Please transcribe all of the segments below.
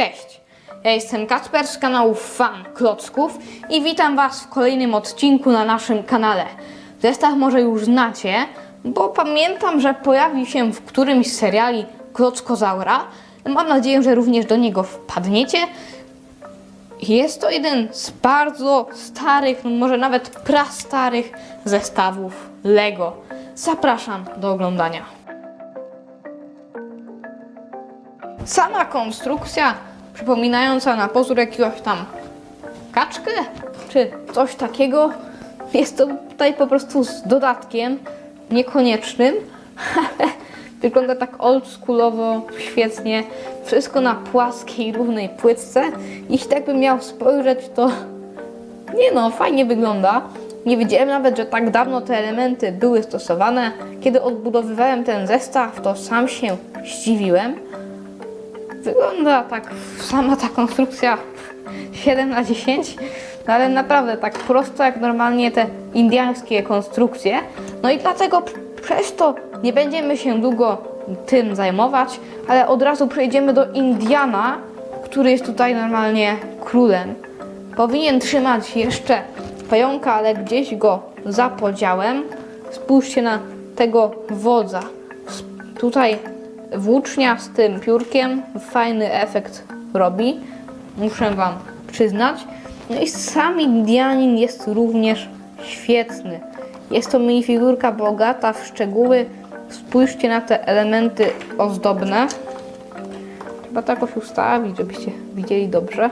Cześć, ja jestem Kacper z kanału Fan Klocków i witam Was w kolejnym odcinku na naszym kanale. Zestaw może już znacie, bo pamiętam, że pojawił się w którymś z seriali Klockozaura. Mam nadzieję, że również do niego wpadniecie. Jest to jeden z bardzo starych, no może nawet prastarych zestawów Lego. Zapraszam do oglądania. Sama konstrukcja przypominająca na pozór jakiegoś tam kaczkę czy coś takiego. Jest to tutaj po prostu z dodatkiem niekoniecznym. Wygląda tak oldschoolowo, świetnie. Wszystko na płaskiej, równej płytce. Jeśli tak bym miał spojrzeć, to nie no, fajnie wygląda. Nie wiedziałem nawet, że tak dawno te elementy były stosowane. Kiedy odbudowywałem ten zestaw, to sam się zdziwiłem. Wygląda tak sama ta konstrukcja 7 na 10, no ale naprawdę tak prosto jak normalnie te indiańskie konstrukcje. No i dlatego przez to nie będziemy się długo tym zajmować, ale od razu przejdziemy do Indiana, który jest tutaj normalnie królem. Powinien trzymać jeszcze pająka, ale gdzieś go zapodziałem. Spójrzcie na tego wodza. Tutaj włócznia z tym piórkiem fajny efekt robi, muszę Wam przyznać. No i sam Indianin jest również świetny. Jest to minifigurka bogata w szczegóły. Spójrzcie na te elementy ozdobne. Trzeba to jakoś ustawić, żebyście widzieli dobrze.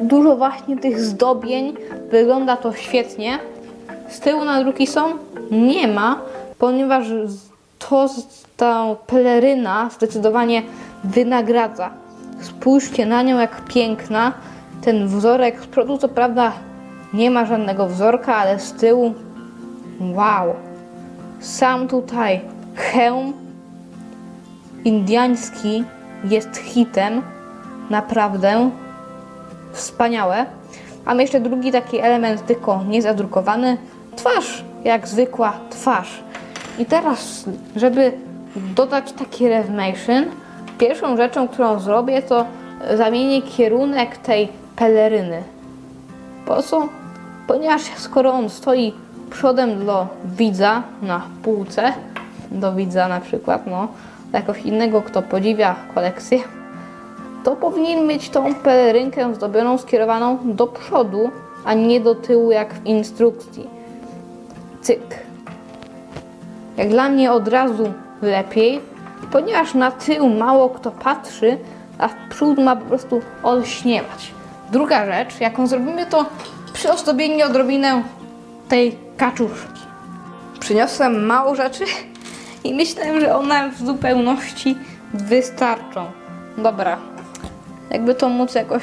Dużo właśnie tych zdobień. Wygląda to świetnie. Z tyłu nadruki są? Nie ma, ponieważ to ta peleryna zdecydowanie wynagradza. Spójrzcie na nią, jak piękna. Ten wzorek z przodu, co prawda, nie ma żadnego wzorka, ale z tyłu, wow. Sam tutaj hełm indiański jest hitem. Naprawdę wspaniałe. Mamy jeszcze drugi taki element, tylko niezadrukowany. Twarz, jak zwykła twarz. I teraz, żeby dodać taki Revmation, pierwszą rzeczą, którą zrobię, to zamienię kierunek tej peleryny. Po co? Ponieważ skoro on stoi przodem do widza na półce, do widza na przykład, no, dla kogoś innego, kto podziwia kolekcję, to powinien mieć tą pelerynkę zdobioną, skierowaną do przodu, a nie do tyłu, jak w instrukcji. Cyk. Jak dla mnie od razu lepiej, ponieważ na tył mało kto patrzy, a przód ma po prostu olśniewać. Druga rzecz, jaką zrobimy, to przyozdobienie odrobinę tej kaczuszki. Przyniosłem mało rzeczy i myślałem, że one w zupełności wystarczą. Dobra, jakby to móc jakoś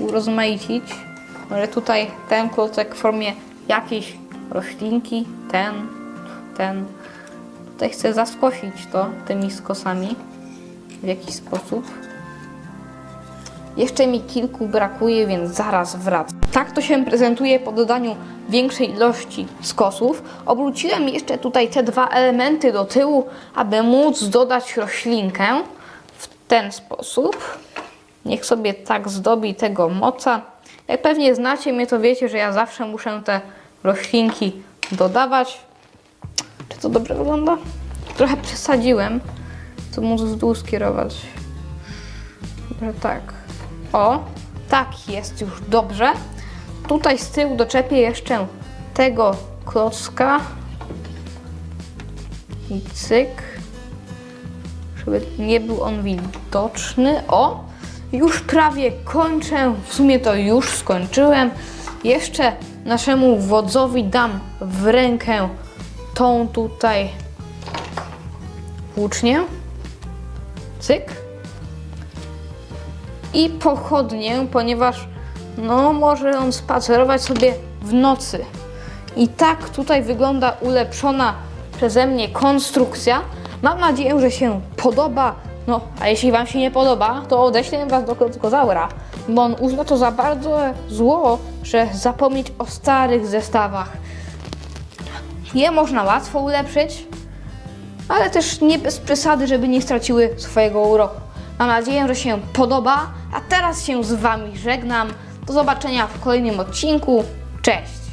urozmaicić, może tutaj ten klocek w formie jakiejś roślinki, ten, ten. Tutaj chcę zaskosić to tymi skosami w jakiś sposób. Jeszcze mi kilku brakuje, więc zaraz wracam. Tak to się prezentuje po dodaniu większej ilości skosów. Obróciłem jeszcze tutaj te dwa elementy do tyłu, aby móc dodać roślinkę w ten sposób. Niech sobie tak zdobi tego moca. Jak pewnie znacie mnie, to wiecie, że ja zawsze muszę te roślinki dodawać. To dobrze wygląda? Trochę przesadziłem. To móc w dół skierować. Że tak. O, tak jest już dobrze. Tutaj z tyłu doczepię jeszcze tego klocka. I cyk. Żeby nie był on widoczny. O, już prawie kończę. W sumie to już skończyłem. Jeszcze naszemu wodzowi dam w rękę tą tutaj włócznię. Cyk. I pochodnię, ponieważ no może on spacerować sobie w nocy. I tak tutaj wygląda ulepszona przeze mnie konstrukcja. Mam nadzieję, że się podoba. No, a jeśli Wam się nie podoba, to odeślę Was do Klockozaura, bo on uzna to za bardzo zło, że zapomnieć o starych zestawach. Je można łatwo ulepszyć, ale też nie bez przesady, żeby nie straciły swojego uroku. Mam nadzieję, że się podoba, a teraz się z Wami żegnam. Do zobaczenia w kolejnym odcinku. Cześć!